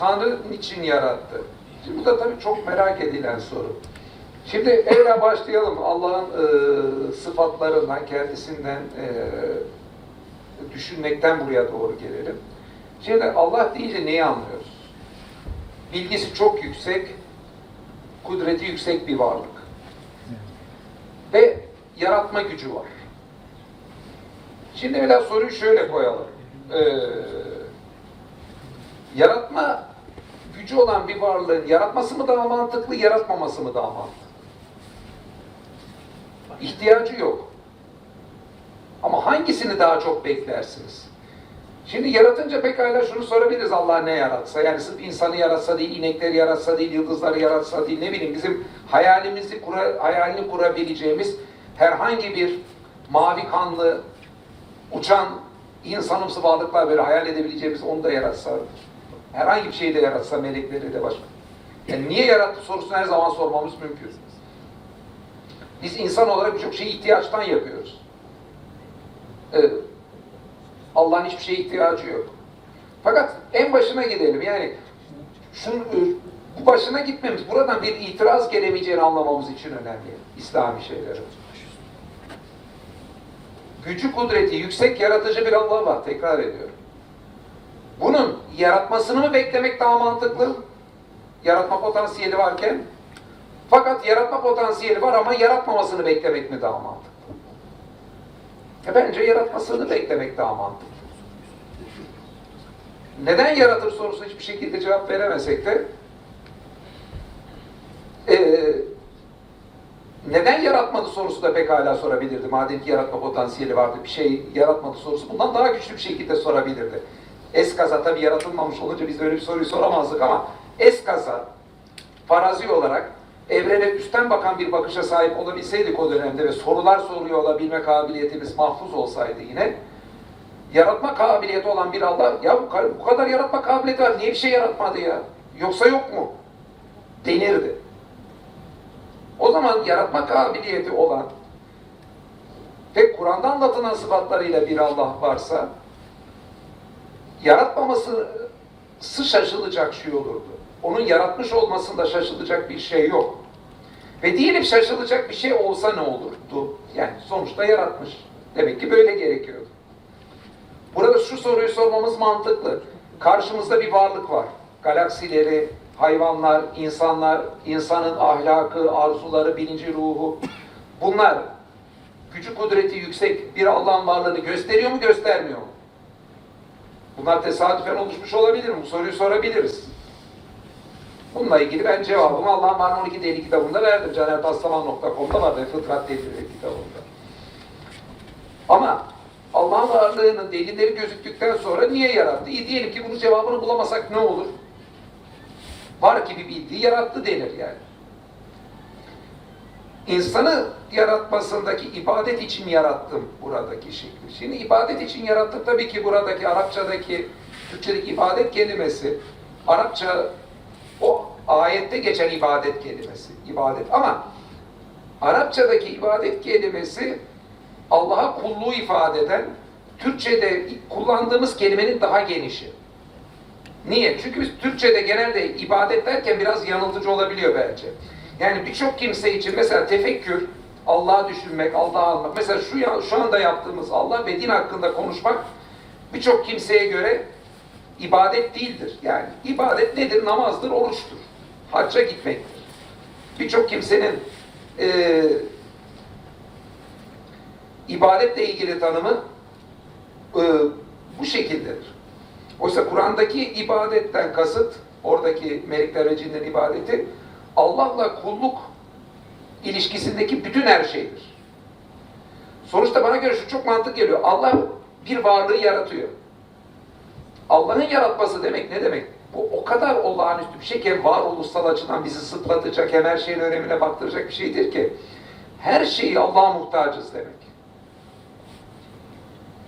Tanrı niçin yarattı? Şimdi bu da tabii çok merak edilen soru. Şimdi evle başlayalım. Allah'ın e, sıfatlarından, kendisinden e, düşünmekten buraya doğru gelelim. Şimdi Allah deyince neyi anlıyoruz? Bilgisi çok yüksek, kudreti yüksek bir varlık. Ve yaratma gücü var. Şimdi biraz soruyu şöyle koyalım. Ee, yaratma gücü olan bir varlığın yaratması mı daha mantıklı, yaratmaması mı daha mantıklı? İhtiyacı yok. Ama hangisini daha çok beklersiniz? Şimdi yaratınca pekala şunu sorabiliriz Allah ne yaratsa. Yani sırf insanı yaratsa değil, inekleri yaratsa değil, yıldızları yaratsa değil, ne bileyim bizim hayalimizi kura, hayalini kurabileceğimiz herhangi bir mavi kanlı, uçan insanımsı varlıklar böyle hayal edebileceğimiz onu da yaratsa, herhangi bir şeyi de yaratsa, melekleri de başka. Yani niye yarattı sorusunu her zaman sormamız mümkün. Biz insan olarak birçok şeyi ihtiyaçtan yapıyoruz. Evet. Allah'ın hiçbir şeye ihtiyacı yok. Fakat en başına gidelim. Yani şunu, bu başına gitmemiz, buradan bir itiraz gelemeyeceğini anlamamız için önemli. İslami şeylere. Gücü kudreti yüksek yaratıcı bir Allah var. Tekrar ediyorum. Yaratmasını mı beklemek daha mantıklı? Yaratma potansiyeli varken. Fakat yaratma potansiyeli var ama yaratmamasını beklemek mi daha mantıklı? E bence yaratmasını beklemek daha mantıklı. Neden yaratır sorusuna hiçbir şekilde cevap veremesek de eee neden yaratmadı sorusu da pekala sorabilirdi. Madem ki yaratma potansiyeli vardı, bir şey yaratmadı sorusu bundan daha güçlü bir şekilde sorabilirdi. Eskaza tabii yaratılmamış olunca biz öyle bir soruyu soramazdık ama eskaza farazi olarak evrene üstten bakan bir bakışa sahip olabilseydik o dönemde ve sorular soruyor olabilme kabiliyetimiz mahfuz olsaydı yine yaratma kabiliyeti olan bir Allah ya bu kadar, yaratma kabiliyeti var niye bir şey yaratmadı ya? Yoksa yok mu? Denirdi. O zaman yaratma kabiliyeti olan ve Kur'an'da anlatılan sıfatlarıyla bir Allah varsa yaratmaması şaşılacak şey olurdu. Onun yaratmış olmasında şaşılacak bir şey yok. Ve diyelim şaşılacak bir şey olsa ne olurdu? Yani sonuçta yaratmış. Demek ki böyle gerekiyordu. Burada şu soruyu sormamız mantıklı. Karşımızda bir varlık var. Galaksileri, hayvanlar, insanlar, insanın ahlakı, arzuları, bilinci, ruhu. Bunlar gücü kudreti yüksek bir Allah'ın varlığını gösteriyor mu, göstermiyor mu? Bunlar tesadüfen oluşmuş olabilir mi? Bu soruyu sorabiliriz. Bununla ilgili ben cevabımı Allah'ın Varlığı 12 Deli kitabında verdim. canertaslaman.com'da var ve Fıtrat Delilleri kitabında. Ama Allah'ın varlığının delilleri gözüktükten sonra niye yarattı? İyi diyelim ki bunun cevabını bulamasak ne olur? Var ki bir bildiği yarattı denir yani. İnsanı yaratmasındaki ibadet için yarattım buradaki şekli. Şimdi ibadet için yarattım tabii ki buradaki Arapçadaki, Türkçedeki ibadet kelimesi, Arapça o ayette geçen ibadet kelimesi, ibadet. Ama Arapçadaki ibadet kelimesi Allah'a kulluğu ifade eden, Türkçe'de kullandığımız kelimenin daha genişi. Niye? Çünkü biz Türkçe'de genelde ibadet derken biraz yanıltıcı olabiliyor bence. Yani birçok kimse için mesela tefekkür, Allah'ı düşünmek, Allah'ı anlamak. Mesela şu, şu anda yaptığımız Allah ve din hakkında konuşmak birçok kimseye göre ibadet değildir. Yani ibadet nedir? Namazdır, oruçtur. Hacca gitmektir. Birçok kimsenin e, ibadetle ilgili tanımı e, bu şekildedir. Oysa Kur'an'daki ibadetten kasıt, oradaki melekler ve cinlerin ibadeti, Allah'la kulluk ilişkisindeki bütün her şeydir. Sonuçta bana göre şu çok mantık geliyor. Allah bir varlığı yaratıyor. Allah'ın yaratması demek ne demek? Bu o kadar olağanüstü bir şey ki varoluşsal açıdan bizi sıplatacak, hem her şeyin önemine baktıracak bir şeydir ki her şeyi Allah'a muhtacız demek.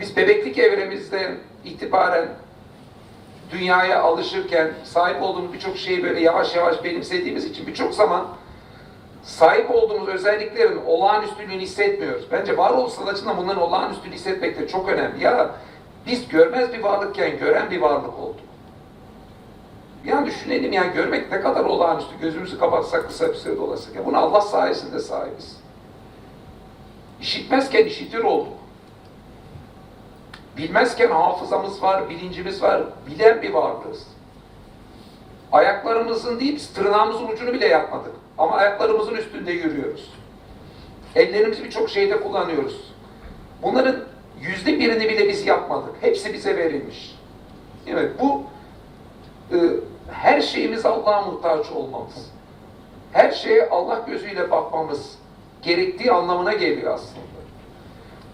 Biz bebeklik evremizden itibaren dünyaya alışırken sahip olduğumuz birçok şeyi böyle yavaş yavaş benimsediğimiz için birçok zaman sahip olduğumuz özelliklerin olağanüstülüğünü hissetmiyoruz. Bence varoluşsal açıdan bunların olağanüstülüğünü hissetmek de çok önemli. Ya biz görmez bir varlıkken gören bir varlık olduk. Bir an düşünelim ya görmek ne kadar olağanüstü. Gözümüzü kapatsak kısa bir süre dolaşsak. Ya bunu Allah sayesinde sahibiz. İşitmezken işitir olduk. Bilmezken hafızamız var, bilincimiz var, bilen bir varlığız. Ayaklarımızın değil, tırnağımızın ucunu bile yapmadık. Ama ayaklarımızın üstünde yürüyoruz. Ellerimizi birçok şeyde kullanıyoruz. Bunların yüzde birini bile biz yapmadık. Hepsi bize verilmiş. Evet, bu e, her şeyimiz Allah'a muhtaç olmamız. Her şeye Allah gözüyle bakmamız gerektiği anlamına geliyor aslında.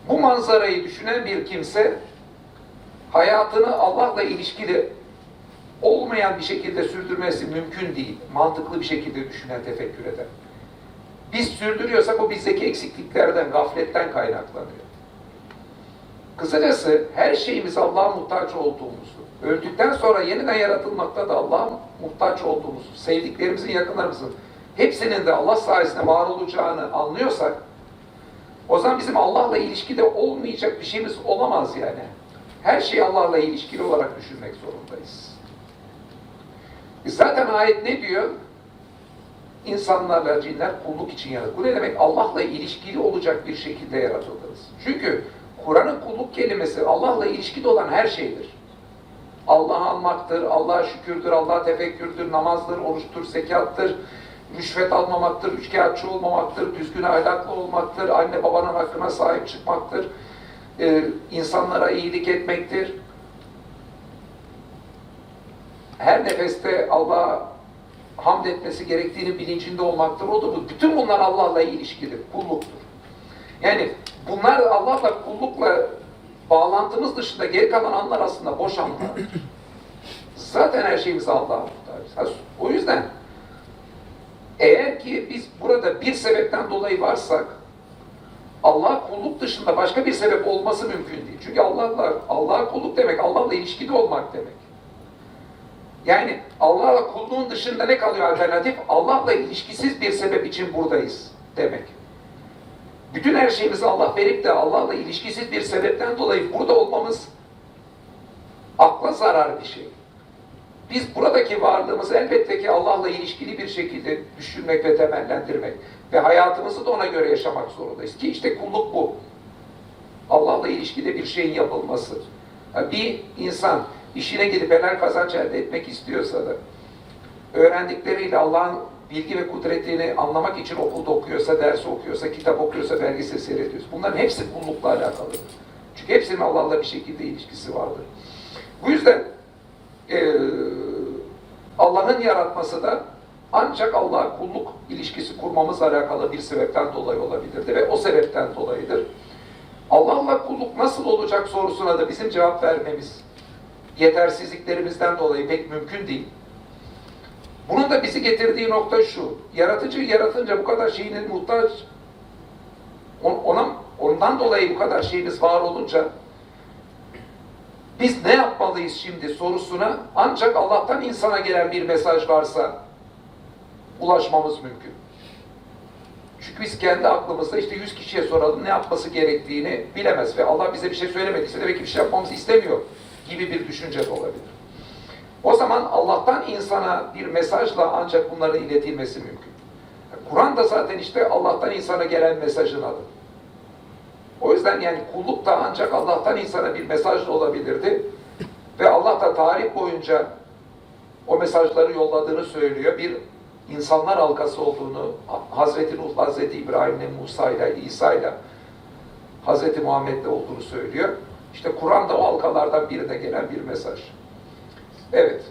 Bu manzarayı düşünen bir kimse hayatını Allah'la ilişkili olmayan bir şekilde sürdürmesi mümkün değil. Mantıklı bir şekilde düşünen, tefekkür eden. Biz sürdürüyorsak o bizdeki eksikliklerden, gafletten kaynaklanıyor. Kısacası her şeyimiz Allah'a muhtaç olduğumuzu, öldükten sonra yeniden yaratılmakta da Allah'a muhtaç olduğumuzu, sevdiklerimizin, yakınlarımızın hepsinin de Allah sayesinde var olacağını anlıyorsak, o zaman bizim Allah'la ilişkide olmayacak bir şeyimiz olamaz yani. Her şeyi Allah'la ilişkili olarak düşünmek zorundayız. E Zaten ayet ne diyor? İnsanlarla cinler kulluk için yaratılır. Bu ne demek? Allah'la ilişkili olacak bir şekilde yaratıldınız. Çünkü Kur'an'ın kulluk kelimesi Allah'la ilişkili olan her şeydir. Allah'ı almaktır, Allah'a şükürdür, Allah'a tefekkürdür, namazdır, oruçtur, zekattır, rüşvet almamaktır, üçkağıtçı olmamaktır, düzgün ahlaklı olmaktır, anne babanın hakkına sahip çıkmaktır, e, insanlara iyilik etmektir. Her nefeste Allah'a hamd etmesi gerektiğini bilincinde olmaktır. O da bu. Bütün bunlar Allah'la ilişkili, kulluktur. Yani bunlar Allah'la kullukla bağlantımız dışında geri kalan anlar aslında boş anlardır. Zaten her şeyimiz Allah'a muhtacız. O yüzden eğer ki biz burada bir sebepten dolayı varsak Allah kulluk dışında başka bir sebep olması mümkün değil. Çünkü Allah'la Allah'a kulluk demek Allah'la ilişkide olmak demek. Yani Allah'la kulluğun dışında ne kalıyor alternatif? Allah'la ilişkisiz bir sebep için buradayız demek. Bütün her şeyimizi Allah verip de Allah'la ilişkisiz bir sebepten dolayı burada olmamız akla zarar bir şey. Biz buradaki varlığımızı elbette ki Allah'la ilişkili bir şekilde düşünmek ve temellendirmek ve hayatımızı da ona göre yaşamak zorundayız. Ki işte kulluk bu. Allah'la ilişkili bir şeyin yapılması. Bir insan işine gidip helal kazanç elde etmek istiyorsa da öğrendikleriyle Allah'ın bilgi ve kudretini anlamak için okulda okuyorsa, ders okuyorsa, kitap okuyorsa, belgesel seyrediyorsa bunların hepsi kullukla alakalıdır. Çünkü hepsinin Allah'la bir şekilde ilişkisi vardır. Bu yüzden e, Allah'ın yaratması da ancak Allah'a kulluk ilişkisi kurmamızla alakalı bir sebepten dolayı olabilirdi ve o sebepten dolayıdır. Allah'la kulluk nasıl olacak sorusuna da bizim cevap vermemiz yetersizliklerimizden dolayı pek mümkün değil. Bunun da bizi getirdiği nokta şu. Yaratıcı yaratınca bu kadar şeyinin muhtaç ona, ondan dolayı bu kadar şeyimiz var olunca biz ne yapmalıyız şimdi sorusuna ancak Allah'tan insana gelen bir mesaj varsa ulaşmamız mümkün. Çünkü biz kendi aklımızda işte yüz kişiye soralım ne yapması gerektiğini bilemez ve Allah bize bir şey söylemediyse demek ki bir şey yapmamızı istemiyor gibi bir düşünce de olabilir. O zaman Allah'tan insana bir mesajla ancak bunların iletilmesi mümkün. Kur'an da zaten işte Allah'tan insana gelen mesajın adı. O yüzden yani kulluk da ancak Allah'tan insana bir mesajla olabilirdi. Ve Allah da tarih boyunca o mesajları yolladığını söylüyor. Bir insanlar halkası olduğunu, Hazreti Nuh, Hazreti İbrahim'le, Musa'yla, İsa'yla, Hazreti Muhammed'le olduğunu söylüyor. İşte Kur'an da o halkalardan birine gelen bir mesaj. Evet.